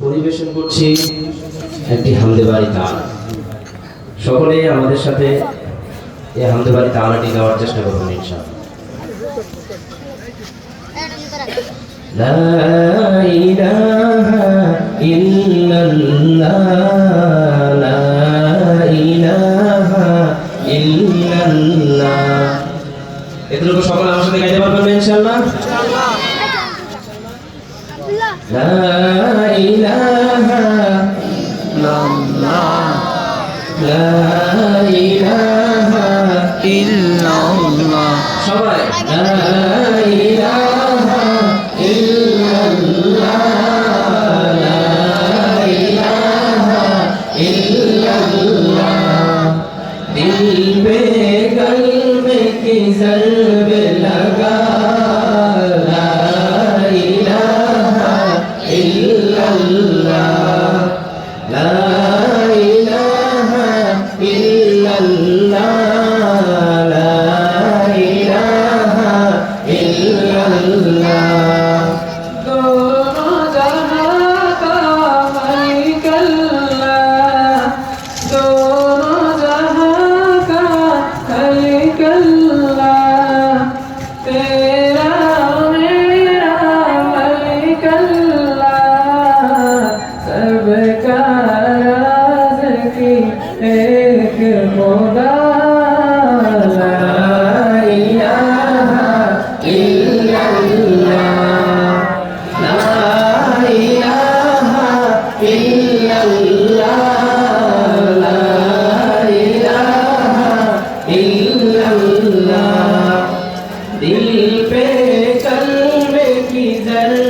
পরিবেশন করছি একটি হামদে বাড়ি তাল সকলে আমাদের সাথে এই হামদে বাড়ি তালাটি গাওয়ার চেষ্টা করবেন ইনশাআল্লাহ لا إله إلا الله لا إله إلا الله এতটুকু সকলে আমার সাথে গাইতে পারবেন না ইনশাআল্লাহ لا إله لا إله সবাই لا إله إلا الله لا إله إلا الله दिल पे कल्ब की जरब इलाहा इल्लल्लाह दिल पे कल्ब की जर्ब